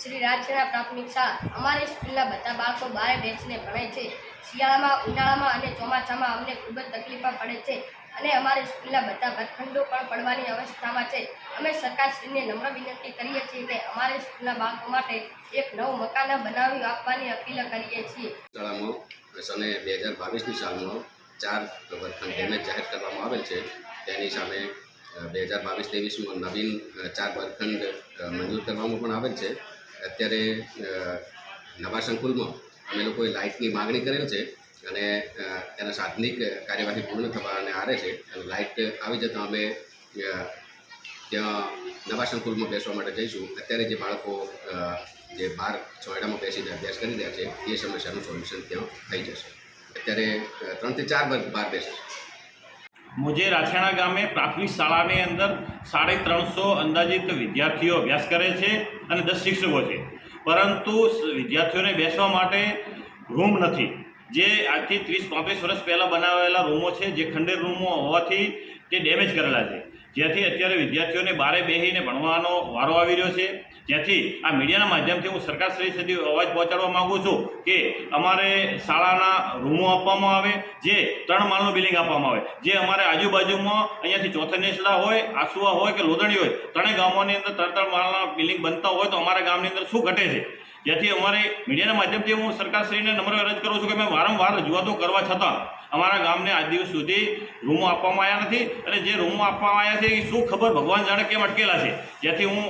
શ્રી રાજછેડા પ્રાથમિક શાળા. અમારી સ્કૂલના બધા બાળકો બહાર બેસીને ભણે છે. શિયાળામાં, ઉનાળામાં અને ચોમાસામાં અમને ખૂબ જ તકલીફ પડે છે અને અમારી સ્કૂલના બધા વર્ગખંડો પણ પડવાની અવસ્થામાં છે. અમે સરકારશ્રીને નમ્ર વિનંતી કરીએ છીએ કે અમારી સ્કૂલના બાળકો માટે એક નવું મકાન બનાવી આપવાની અપીલ કરીએ છીએ. શાળામાં બે હજાર બાવીસની સાલમાં ચાર વર્ગખંડ ડેમેજ જાહેર કરવામાં આવેલ છે. તેની સામે બે હજાર બાવીસ ત્રેવીસમાં નવીન ચાર વર્ગખંડ મંજૂર કરવામાં પણ આવેલ છે. અત્યારે નવા સંકુલમાં અમે લોકોએ લાઇટની માગણી કરેલ છે અને તેના સાધનિક કાર્યવાહી પૂર્ણ થવાને આરે છે. અને લાઇટ આવી જતાં અમે ત્યાં નવા સંકુલમાં બેસવા માટે જઈશું. અત્યારે જે બાળકો જે બાર છોડામાં બેસીને અભ્યાસ કરી રહ્યા છે, એ સમસ્યાનું સોલ્યુશન ત્યાં થઈ જશે. અત્યારે ત્રણથી ચાર વર્ગ બહાર બેસે મુજે રાછાણા ગામે પ્રાથમિક શાળાની અંદર સાડી ત્રણસો અંદાજિત વિદ્યાર્થીઓ અભ્યાસ કરે છે અને દસ શિક્ષકો છે. પરંતુ વિદ્યાર્થીઓને બેસવા માટે રૂમ નથી. જે આજથી ત્રીસ પાંત્રીસ વર્ષ પહેલાં બનાવેલા રૂમો છે, જે ખંડેર રૂમો હોવાથી તે ડેમેજ કરેલા છે. જેથી અત્યારે વિદ્યાર્થીઓને બારે બેસીને ભણવાનો વારો આવી રહ્યો છે. જેથી આ મીડિયાના માધ્યમથી હું સરકારશ્રી સુધી અવાજ પહોંચાડવા માગું છું કે અમારે શાળાના રૂમો આપવામાં આવે, જે ત્રણ માળનું બિલ્ડિંગ આપવામાં આવે. જે અમારે આજુબાજુમાં અહીંયાથી ચોથનેસડા હોય આસુઆ હોય કે લોધણી હોય, ત્રણેય ગામોની અંદર ત્રણ ત્રણ માળના બિલ્ડિંગ બનતા હોય તો અમારા ગામની અંદર શું ઘટે છે? જેથી અમારે મીડિયાના માધ્યમથી હું સરકારશ્રીને નમ્ર અરજ કરું છું કે મેં વારંવાર રજૂઆતો કરવા છતાં અમારા ગામને આજ દિવસ સુધી રૂમો આપવામાં આવ્યા નથી. અને જે રૂમો આપવામાં આવ્યા છે એ શું ખબર ભગવાન જાણે કેમ અટકેલા છે? જેથી હું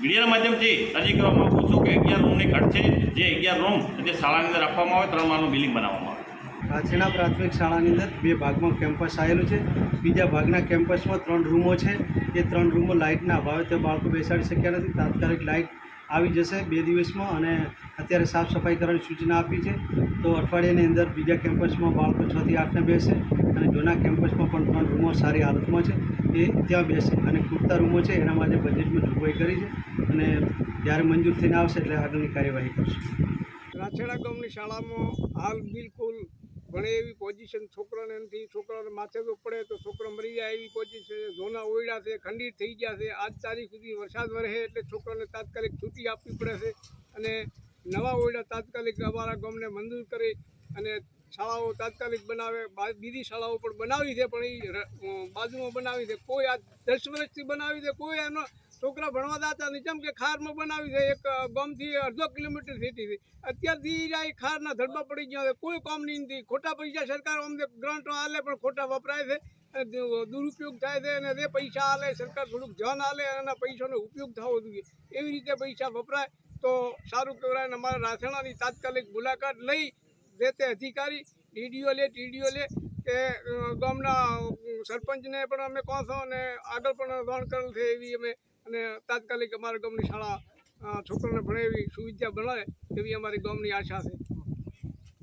મીડિયાના માધ્યમથી અરજી કરવા માગું છું કે અગિયાર રૂમની ઘટ છે, જે અગિયાર રૂમ જે શાળાની અંદર આપવામાં આવે, ત્રણ માળનું બિલ્ડિંગ બનાવવામાં આવે. કાચીના પ્રાથમિક શાળાની અંદર બે ભાગમાં કેમ્પસ આવેલું છે. બીજા ભાગના કેમ્પસમાં ત્રણ રૂમો છે. એ ત્રણ રૂમો લાઇટના અભાવે તે બાળકો બેસાડી શક્યા નથી. તાત્કાલિક લાઇટ આવી જશે બે દિવસમાં અને અત્યારે સાફ સફાઈ કરવાની સૂચના આપી છે. તો અઠવાડિયાની અંદર બીજા કેમ્પસમાં બાળકો છથી આઠને બેસે અને જૂના કેમ્પસમાં પણ ત્રણ રૂમો સારી હાલતમાં છે. એ ત્યાં બેસે અને પૂરતા રૂમો છે. એના માટે બજેટમાં જોગવાઈ કરી છે. અને જ્યારે મંજૂર થઈને આવશે એટલે આગળની કાર્યવાહી કરશું. રાછેડા ગામની શાળામાં હાલ બિલકુલ ઘણી એવી પોઝિશન છોકરાને નથી છોકરાને માથે તો પડે તો છોકરો મરી જાય એવી પોઝિશન ઝોના ઓયડા છે ખંડિત થઈ ગયા છે. આજ તારીખ સુધી વરસાદ વરસે એટલે છોકરાને તાત્કાલિક છૂટી આપવી પડે છે. અને નવા ઓયડા તાત્કાલિક અમારા ગામને મંજૂર કરી અને શાળાઓ તાત્કાલિક બનાવે. બીજી શાળાઓ પણ બનાવી છે, પણ એ બાજુમાં બનાવી છે. કોઈ આ દસ વર્ષથી બનાવી છે, કોઈ એનો છોકરા ભણવા દાતા નહીં જેમ કે ખારમાં બનાવી છે, એક ગામથી અડધો કિલોમીટર સિટી છે. અત્યારથી આ ખારના ધડબા પડી ગયા છે કોઈ કામ નહીં નથી ખોટા પૈસા સરકાર અમને ગ્રાન્ટો હાલે પણ ખોટા વપરાય છે. દુરુપયોગ થાય છે અને તે પૈસા હાલે સરકાર થોડુંક ધ્યાન હાલે એના પૈસાનો ઉપયોગ થવો જોઈએ. એવી રીતે પૈસા વપરાય તો સારું કહેવાય. અને અમારા રાસણાની તાત્કાલિક મુલાકાત લઈ જે તે અધિકારી, ડીડીઓ લે, ટીડીઓ લે કે ગામના સરપંચને પણ અમે કહો છો અને આગળ પણ જાણ કરેલ છે એવી અમે અને તાત્કાલિક અમારા ગામની શાળા છોકરાને એવી સુવિધા બનાવે એવી અમારી ગામની આશા છે.